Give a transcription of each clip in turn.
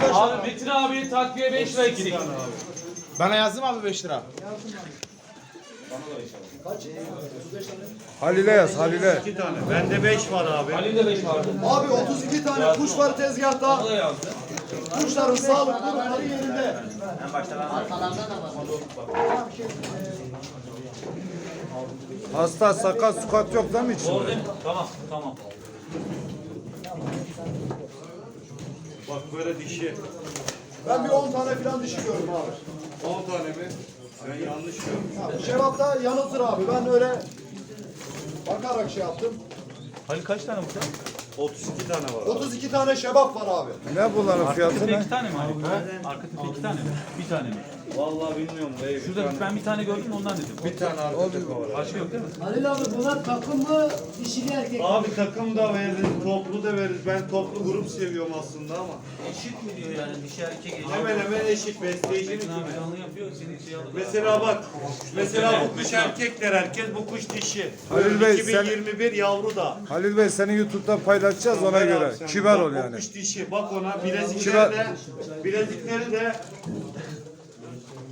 Yazıyoruz 5 lira. Abi Metin abi takviye 5 lira eksik. Bana yazdım abi 5 lira. Halil'e yaz Halil'e. 2 tane. Bende 5 var abi. Halil de 5 vardı. Abi 32 tane kuş var tezgahta. Da yazdı. Kuşların sağlık durumları yerinde. Hasta sakat sukat yok değil mi içinde? Doğru değil mi? Tamam tamam. Bak böyle dişi. Ben bir 10 tane falan dişi gördüm abi. 10 tane mi? Ben yanlış görmüşüm. Ha, Şevapta yanıltır abi. Ben öyle bakarak şey yaptım. Halil kaç tane burada? 32 tane var abi. 32 tane şebap var abi. Ne bunların Arka fiyatı tepe ne? 2 tane mi Halil? Arka tepe 2 tane mi? Bir tane mi? Vallahi bilmiyorum dayı. bir Şurada tane- ben bir tane gördüm ondan dedim. bir tane arka tepe var. abi. Başka yok değil mi? Halil abi buna takım mı dişili erkek mi? Abi takım da veririz, toplu da veririz. Ben toplu grup seviyorum aslında ama. Eşit mi diyor yani dişi erkek eşit. Hemen hemen eşit besleyicinin Metin abi gibi. canlı yapıyor senin şey alıyor. Mesela bak, mesela bu kuş erkek der herkes, bu kuş dişi. Halil Bey, 2021 yavru da. Halil Bey seni YouTube'da paylaşacağız ona Ver göre. abi sen. Kibar Bak, ol bu yani. kuş dişi, bak ona bilezikleri Kibar- de, bilezikleri de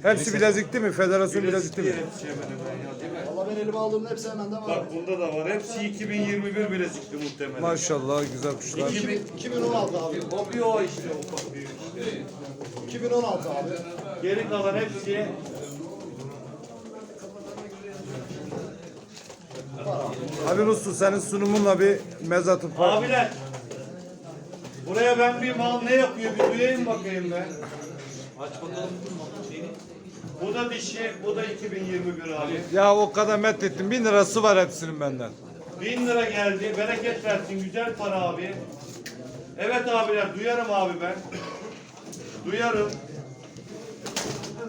Hepsi bilezikli mi? Federasyon bilezikli mi? hepsi hemen hemen ya değil mi? Valla ben elime aldığımda hepsi hemen de var. Bak bunda da var. Hepsi 2021 bilezikli muhtemelen. Maşallah güzel kuşlar. 2000 2016 abi. o bir o işte ufak büyük işte. 2016 abi. Geri kalan hepsi Halil Usta senin sunumunla bir mezatın var. Abiler. Buraya ben bir mal ne yapıyor bir duyayım bakayım ben. Aç bakalım şeyini. Bu da dişi, bu da 2021 abi. Ya o kadar methettim. Bin lirası var hepsinin benden. 1000 lira geldi. Bereket versin. Güzel para abi. Evet abiler duyarım abi ben. Duyarım.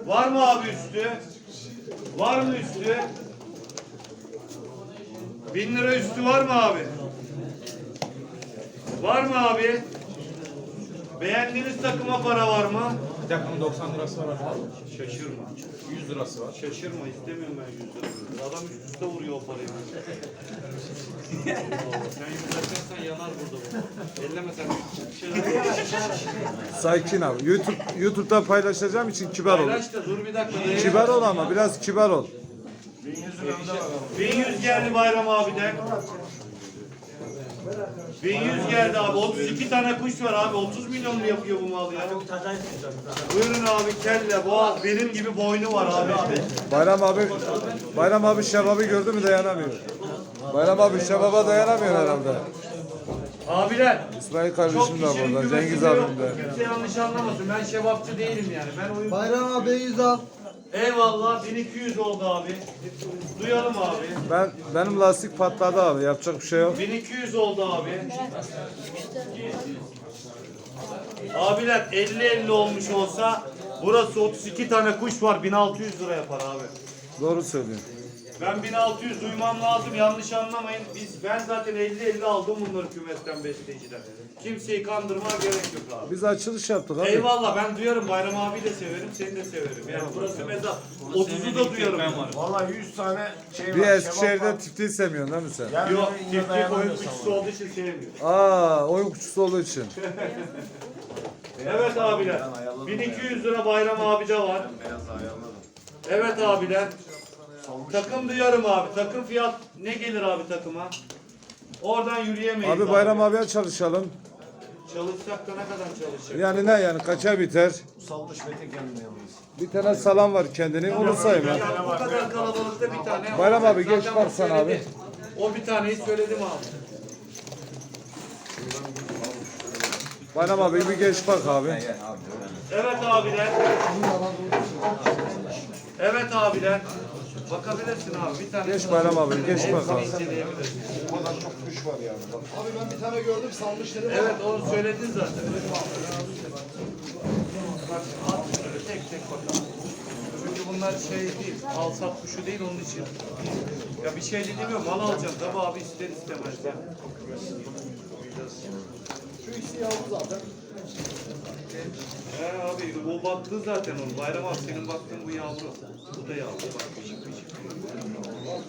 Var mı abi üstü? Var mı üstü? 1000 lira üstü var mı abi? Var mı abi? Beğendiğiniz takıma para var mı? Bir takımın 90 lirası var abi. Şaşırma. 100 lirası var. Şaşırma istemiyorum ben 100 lira. Adam üst üste vuruyor o parayı. sen yüzlersen yanar burada bu. Ellemesen bir şeyler Sakin abi. YouTube YouTube'da paylaşacağım için kibar ol. Paylaş da dur bir dakika. Kibar ol ama biraz kibar ol. 1100 geldi Bayram abiden. 1100 geldi abi. 32 tane kuş var abi. 30 milyon mu yapıyor bu mal ya? Buyurun abi kelle, boğaz, benim gibi boynu var abi. Bayram abi Bayram abi şebabı gördü mü dayanamıyor. Bayram abi şebaba dayanamıyor herhalde. Abiler. İsmail kardeşim de burada. Cengiz abim de. Kimse yanlış anlamasın. Ben şebapçı değilim yani. Ben oyun... Bayram abi 100 al. Eyvallah 1200 oldu abi. Duyalım abi. Ben benim lastik patladı abi. Yapacak bir şey yok. 1200 oldu abi. Abiler 50-50 olmuş olsa burası 32 tane kuş var 1600 lira yapar abi. Doğru söylüyorsun. Ben 1600 duymam lazım yanlış anlamayın. Biz ben zaten 50-50 aldım bunları kümesten besleyiciden. Kimseyi kandırmaya gerek yok abi. Biz açılış yaptık abi. Eyvallah ben duyarım Bayram abi de severim seni de severim. Yani burası mezar. 30'u da duyarım. Ben varım. Valla 100 tane şey Bir Eskişehir'de tiftiği sevmiyorsun değil mi sen? Yok çiftlik oyun kuşusu olduğu için sevmiyor. Aa oyun kuşusu olduğu için. Evet abiler. 1200 lira Bayram abide var. Evet abiler. Takım duyarım abi. Takım fiyat ne gelir abi takıma? Oradan yürüyemeyiz Abi Bayram abiye çalışalım. Çalışsak da ne kadar çalışacak? Yani ne yani kaça biter? Saldış Metin kendine yalnız. Bir tane salam var kendini onu sayma. Ya bu kadar kalabalıkta bir tane. Bayram abi, Zaten geç o söyledi. abi. O bir taneyi söyledim abi. Bayram abi bir geç bak abi. Evet abiler. Evet abiler. Bakabilirsin abi. Bir tane. Geç Bayram abi geç bak abi. Bu kadar çok kuş var yani. Abi ben bir tane gördüm salmış dedim. Evet onu söyledin zaten. Bak at şöyle tek tek bakalım. Çünkü bunlar şey değil, al sat kuşu değil onun için. Ya bir şey dediğim yok, mal alacağım tabi abi ister istemez ya. Şu ikisi yavru zaten. He abi bu baktı zaten onu. Bayram abi senin baktığın bu yavru. Bu da yavru bak küçük küçük. Orada yok, orada yok.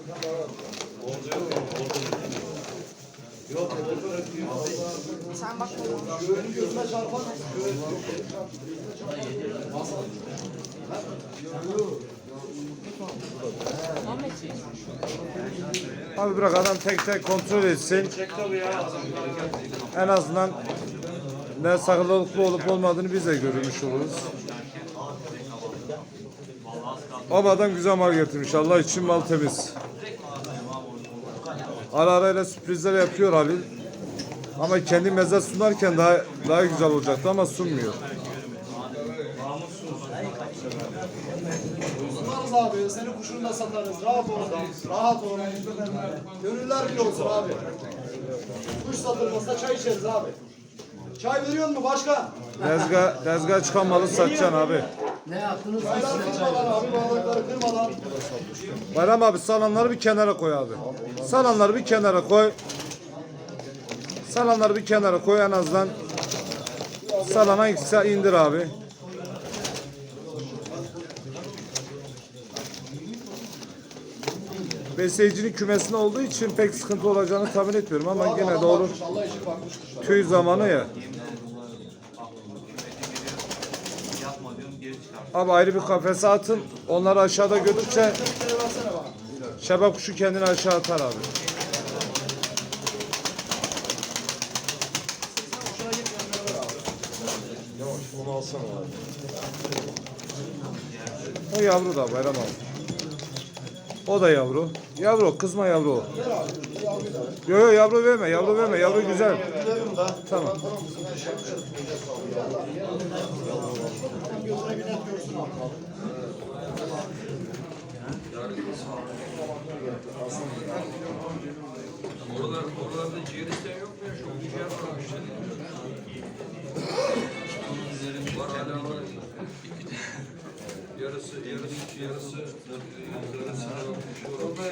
Sen bak. Abi bırak adam tek tek kontrol etsin. En azından ne sakınlıklı olup olmadığını biz de görmüş oluruz. Adam güzel mal getirmiş. Allah için mal temiz. Ara ara öyle sürprizler yapıyor Halil. Ama kendi meze sunarken daha daha güzel olacaktı ama sunmuyor. Sunarız abi. Senin kuşunu da satarız. Rahat ol. Rahat ol. Gönüller bir olsun abi. Kuş satılmazsa çay içeriz abi. Çay veriyor mu başkan? Tezgah, tezgah çıkan malı satacaksın abi. Ne yaptınız? Kırmadan abi. Bardakları kırmadan. Bayram abi salanları bir kenara koy abi. Salanları bir kenara koy. Salanları bir kenara koy en azından. Salana ikisi indir abi. Besleyicinin kümesinde olduğu için pek sıkıntı olacağını tahmin etmiyorum ama yine de olur. Tüy zamanı ya. Yapma diyorum geri çıkar. Abi ayrı bir kafese atın. Onları aşağıda götürse şebap kuşu kendini aşağı atar abi. O yavru da Bayram abi. O da yavru. Yavru kızma yavru. Yo yo yavru verme yavru verme yavru güzel. Tamam. Oralar, oralarda ciğer isteyen yok mu ya? Çok ciğer varmış. Var hala var. Yarısı, yarısı, yarısı, yarısı bakmış. Orada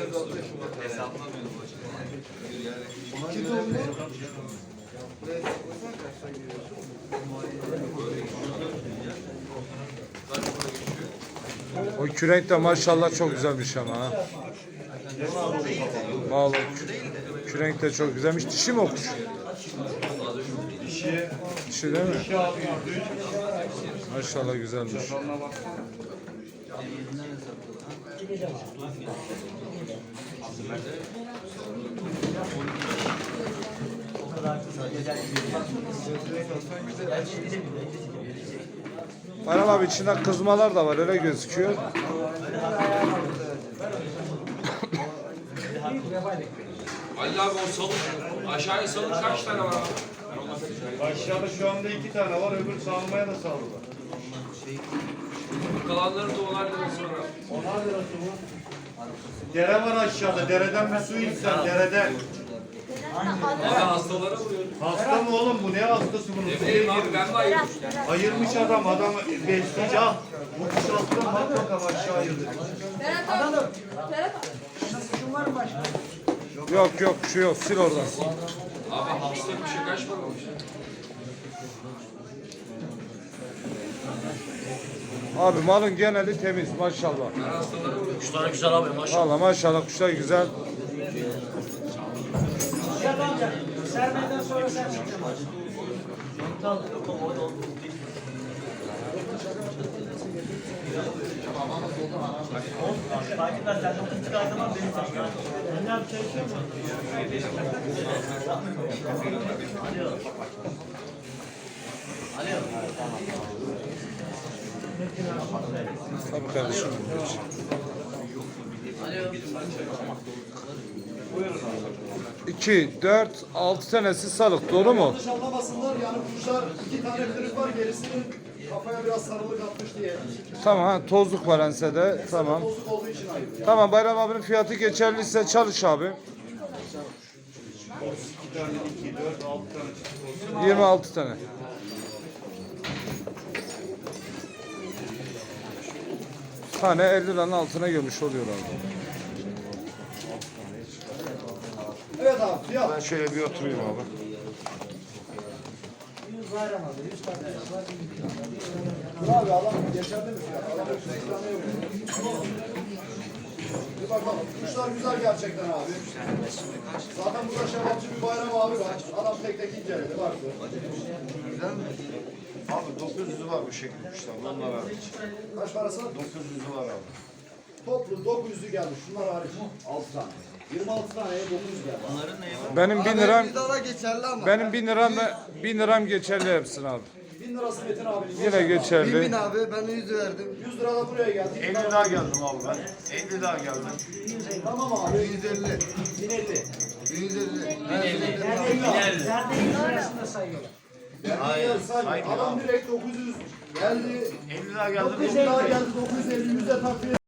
var. Hesaplamıyorum başkanım. Yani kaç para geçiyor? O kürenk de maşallah çok güzelmiş ama ha. Vallahi kü- kürenk de çok güzelmiş. Dişi mi o? Dişi, değil mi? dişi abi Bayram abi içinde kızmalar da var öyle gözüküyor. Halil abi o salık, aşağıya salık kaç tane var abi? Aşağıda şu anda iki tane var. Öbür salmaya da saldılar. Kalanları da onar lirası var abi. Onar lirası bu. Dere var aşağıda. Dereden bir su içsen dereden. Abi hastalara vuruyor. Hasta mı oğlum bu? Ne hastası bunun? Ne bileyim abi ben de ayırdım. Ayırmış adam. Adam besleyici al. Bu kuş hasta mı? Bak bakalım aşağı ayırdı. Berat abi. Berat abi. Yok yok şu yok sil oradan. Abi hasta bir şey kaç Abi malın geneli temiz maşallah. Kuşlar güzel abi maşallah. Valla maşallah kuşlar güzel. Sermeden sonra sen çıkacaksın. Takipler sen de çıkar zaman beni takip. Ben ne yapacağım Tabii kardeşim. İki, dört, altı tanesi salık doğru mu? Yanlış anlamasınlar yani kuşlar iki tane kırık var gerisinin kafaya biraz sarılık atmış diye. Tamam ha tozluk var ensede tamam. Bozuk olduğu için ayırıyor. Tamam Bayram abinin fiyatı geçerliyse çalış abi. İki tane, iki, dört, altı tane. 26 tane. Tane 50 liranın altına gömüş oluyor abi. Evet abi fiyat. Ben şöyle bir oturayım abi. Dur abi adam geçerli mi fiyat? Adam 30 tane yok. Bir bakalım. Kuşlar güzel gerçekten abi. Zaten burada şevapçı bir bayram abi var. Adam tek tek inceledi baktı. Güzel mi? Abi 900'ü var bu şekilde kuşlar. Onlar hariç. Kaç parası? 900'ü var abi. Toplu 900'lü geldi. Şunlar hariç. 6 tane. 26 taneye 900 geldi. Benim bin liram Daha geçerli ama. benim bin liram bin liram geçerli hepsine abi. 1000 lirası Metin abinin. Yine geçerli. abi ben 100 verdim. 100 lira da buraya geldi. 50 daha geldim abi ben. 50 daha geldim. Tamam abi. 150. 1050. 150. Nerede 100 lirasında sayıyorlar. Hayır. Adam direkt 900 geldi. 50 daha geldim. 900 daha geldi. 950 yüzde takviye